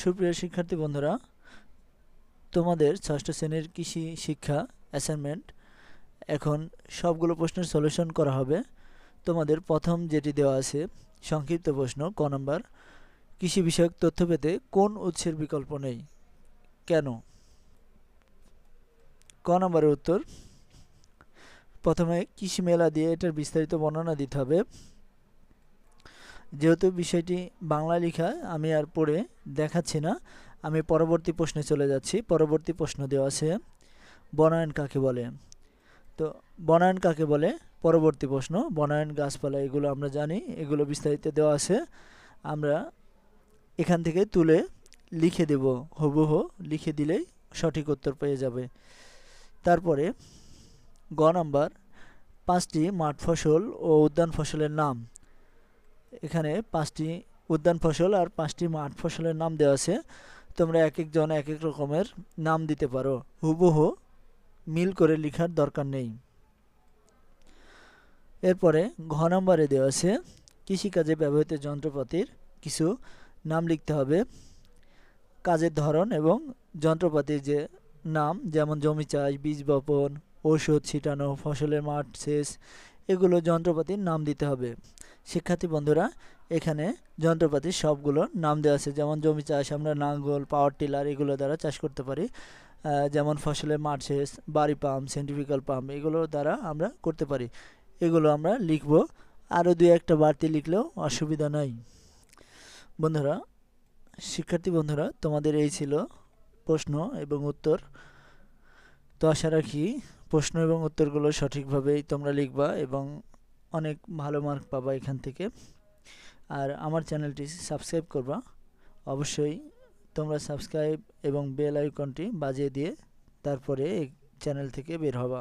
সুপ্রিয় শিক্ষার্থী বন্ধুরা, তোমাদের ষষ্ঠ শ্রেণির কৃষি শিক্ষা অ্যাসাইনমেন্ট এখন সবগুলো প্রশ্নের সলিউশন করা হবে। তোমাদের প্রথম যেটি দেওয়া আছে, সংক্ষিপ্ত প্রশ্ন, ক নম্বর, কৃষি বিষয়ক তথ্য পেতে কোন উৎসের বিকল্প নেই? কেন? ক নম্বরের উত্তর, প্রথমে কৃষি মেলা দিয়ে এটার বিস্তারিত বর্ণনা দিতে হবে। যেহেতু বিষয়টি বাংলা লেখা, আমি আর পড়ে দেখাচ্ছি না। আমি পরবর্তী প্রশ্নে চলে যাচ্ছি। পরবর্তী প্রশ্ন দেওয়া আছে, বনায়ন কাকে বলে? তো বনায়ন কাকে বলে? পরবর্তী প্রশ্ন, বনায়ন গাছপালা, এগুলো আমরা জানি, এগুলো বিস্তারিত দেওয়া আছে। আমরা এখান থেকে তুলে লিখে দেব, হুবহু লিখে দিলেই সঠিক উত্তর পেয়ে যাবে। তারপরে গ নাম্বার, পাঁচটি মাঠ ফসল ও উদ্যান ফসলের নাম। এখানে পাঁচটি উদ্যান ফসল আর পাঁচটি মাঠ ফসলের নাম দেওয়া আছে। তোমরা এক একজন এক এক রকমের নাম দিতে পারো। হুবহু মিল করে লেখার দরকার নেই। এরপরে ঘ নম্বরে দেওয়া আছে, কৃষিকাজে ব্যবহৃত যন্ত্রপাতির কিছু নাম লিখতে হবে। কাজের ধরন এবং যন্ত্রপাতির যে নাম, যেমন জমি চাষ, বীজ বপন, ঔষধ ছিটানো, ফসলের মাঠ সেচ, এগুলো যন্ত্রপাতির নাম দিতে হবে। শিক্ষার্থী বন্ধুরা, এখানে যন্ত্রপাতির সবগুলো নাম দেওয়া আছে। যেমন জমি চাষ, আমরা নাঙ্গল পাওয়ার টিলার এগুলো দ্বারা চাষ করতে পারি। যেমন ফসলের মাঠ সেচ বাড়ি পাম্প সেন্ট্রিফিক্যাল পাম্প এগুলো দ্বারা আমরা করতে পারি। এগুলো আমরা লিখব। আরও দুই একটা বাড়তি লিখলেও অসুবিধা নাই। বন্ধুরা, শিক্ষার্থী বন্ধুরা, তোমাদের এই ছিল প্রশ্ন এবং উত্তর। তো আশা রাখি প্রশ্ন এবং উত্তরগুলো সঠিকভাবেই তোমরা লিখবা এবং অনেক ভালো মার্ক পাবা এখান থেকে। আর আমার চ্যানেলটি সাবস্ক্রাইব করবা। অবশ্যই তোমরা সাবস্ক্রাইব এবং বেল আইকনটি বাজিয়ে দিয়ে তারপরে এই চ্যানেল থেকে বের হবা।